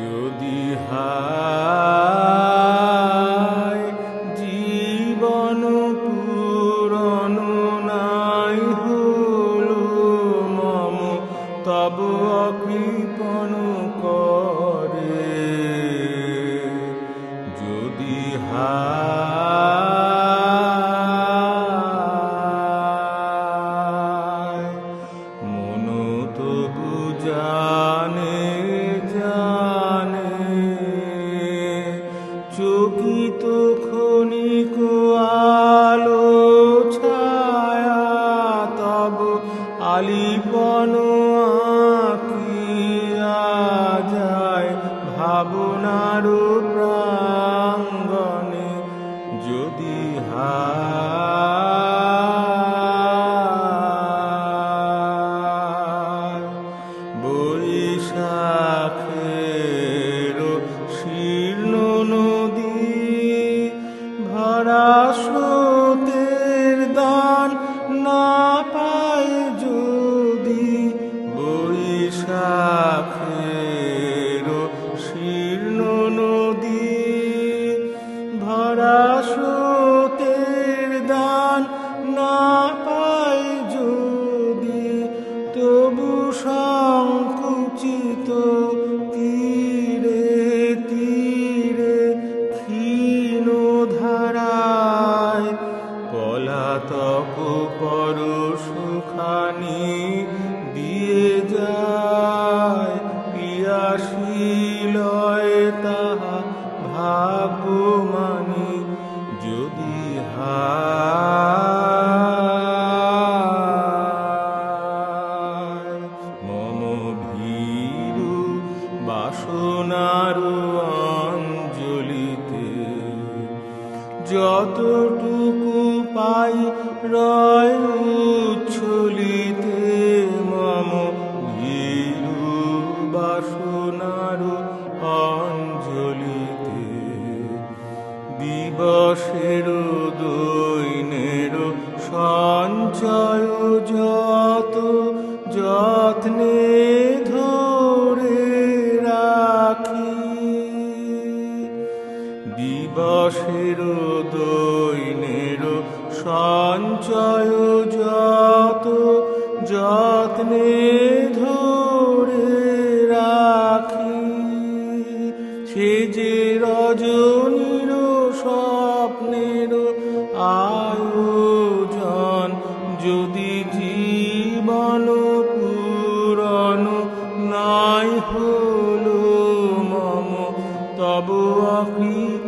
যদি হায় জীবন পুরন নাই হলো মম, তব অকৃপণ করে। যদি হায় মন জানে জানে চকিত ক্ষণিক আলো আলিপন যায় প্রাঙ্গণে যদি হায় বৈশাখের ভরা দিয়ে পিয়াশীলয় তাহা যদি হায় মম বাসনার অঞ্জলিতে যতটুকু পাই রয় উচ্ছলিতে মম ভীরু বাসনার অঞ্জলিতে। দিবসের দৈনের সঞ্চয় যত যত্নে দিবসের দৈনের সঞ্চয় যত যত্নে ধরে রাখি, সে যে রজনীর স্বপ্নের আয়োজন, যদি জীবন পুরন নাই হল Abu Afni